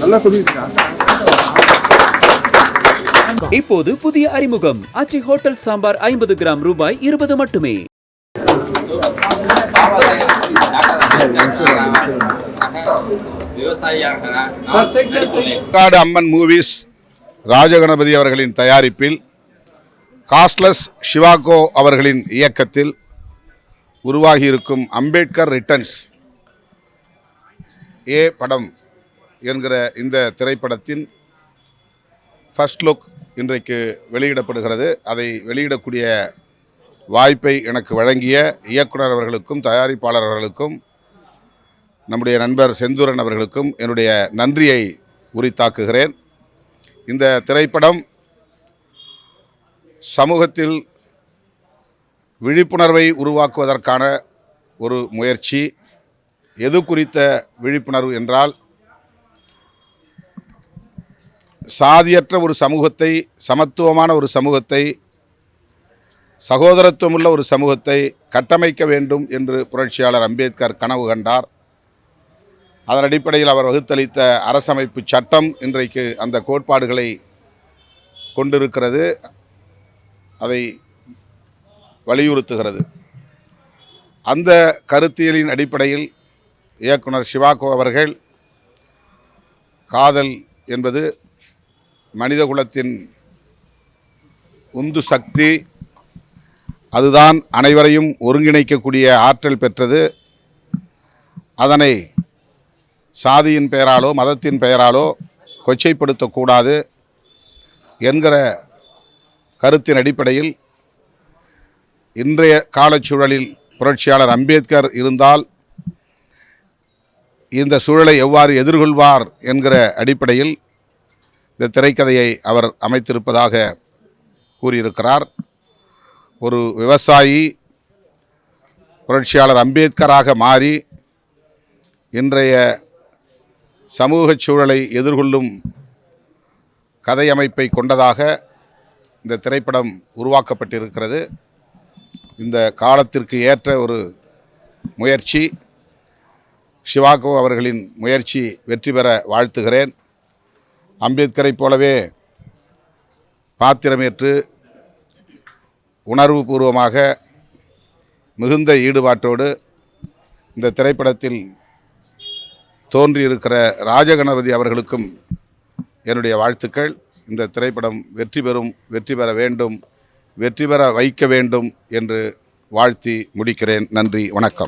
நல்லா சொல்லியிருக்காங்க இப்போது புதிய அறிமுகம். ஆச்சி ஹோட்டல் சாம்பார் ஐம்பது கிராம் ரூபாய் இருபது மட்டுமே. காடு அம்மன் மூவிஸ் ராஜகணபதி அவர்களின் தயாரிப்பில் காஸ்ட்லெஸ் ஷிவாகோ அவர்களின் இயக்கத்தில் உருவாகியிருக்கும் அம்பேத்கர் ரிட்டர்ன்ஸ் ஏ படம். என்கிற இந்த திரைப்படத்தின் ஃபர்ஸ்ட் லுக் இன்றைக்கு வெளியிடப்படுகிறது. அதை வெளியிடக்கூடிய வாய்ப்பை எனக்கு வழங்கிய இயக்குனர் அவர்களுக்கும் தயாரிப்பாளர் அவர்களுக்கும் நம்முடைய நண்பர் செந்தூரன் அவர்களுக்கும் என்னுடைய நன்றியை உரித்தாக்குகிறேன். இந்த திரைப்படம் சமூகத்தில் விழிப்புணர்வை உருவாக்குவதற்கான ஒரு முயற்சி. எது குறித்த விழிப்புணர்வு என்றால் சாதியற்ற ஒரு சமூகத்தை சமத்துவமான ஒரு சமூகத்தை சகோதரத்துவமுள்ள ஒரு சமூகத்தை கட்டமைக்க வேண்டும் என்று புரட்சியாளர் அம்பேத்கர் கனவு கண்டார். அதன் அடிப்படையில் அவர் வகுத்தளித்த அரசமைப்பு சட்டம் இன்றைக்கு அந்த கோட்பாடுகளை கொண்டிருக்கிறது. அதை வலியுறுத்துகிறது. அந்த கருத்தியலின் அடிப்படையில் இயக்குனர் சிவாகோ அவர்கள் காதல் என்பது மனிதகுலத்தின் உந்து சக்தி அதுதான் அனைவரையும் ஒருங்கிணைக்கக்கூடிய ஆற்றல் பெற்றது. அதனை சாதியின் பெயராலோ மதத்தின் பெயராலோ கொச்சைப்படுத்தக்கூடாது என்கிற கருத்தின் அடிப்படையில் இன்றைய காலச்சூழலில் புரட்சியாளர் அம்பேத்கர் இருந்தால் இந்த சூழலை எவ்வாறு எதிர்கொள்வார் என்கிற அடிப்படையில் இந்த திரைக்கதையை அவர் அமைத்திருப்பதாக கூறியிருக்கிறார். ஒரு விவசாயி புரட்சியாளர் அம்பேத்கராக மாறி இன்றைய சமூக சூழலை எதிர்கொள்ளும் கதை அமைப்பை கொண்டதாக இந்த திரைப்படம் உருவாக்கப்பட்டிருக்கிறது. இந்த காலத்திற்கு ஏற்ற ஒரு முயற்சி சிவாகோ அவர்களின் முயற்சி வெற்றி பெற வாழ்த்துகிறேன். அம்பேத்கரைப் போலவே பாத்திரமேற்று உணர்வுபூர்வமாக மிகுந்த ஈடுபாட்டோடு இந்த திரைப்படத்தில் தோன்றியிருக்கிற ராஜகணபதி அவர்களுக்கும் என்னுடைய வாழ்த்துக்கள். இந்த திரைப்படம் வெற்றி பெறும் வெற்றி பெற வேண்டும் வெற்றி பெற வைக்க வேண்டும் என்று வாழ்த்தி முடிக்கிறேன். நன்றி வணக்கம்.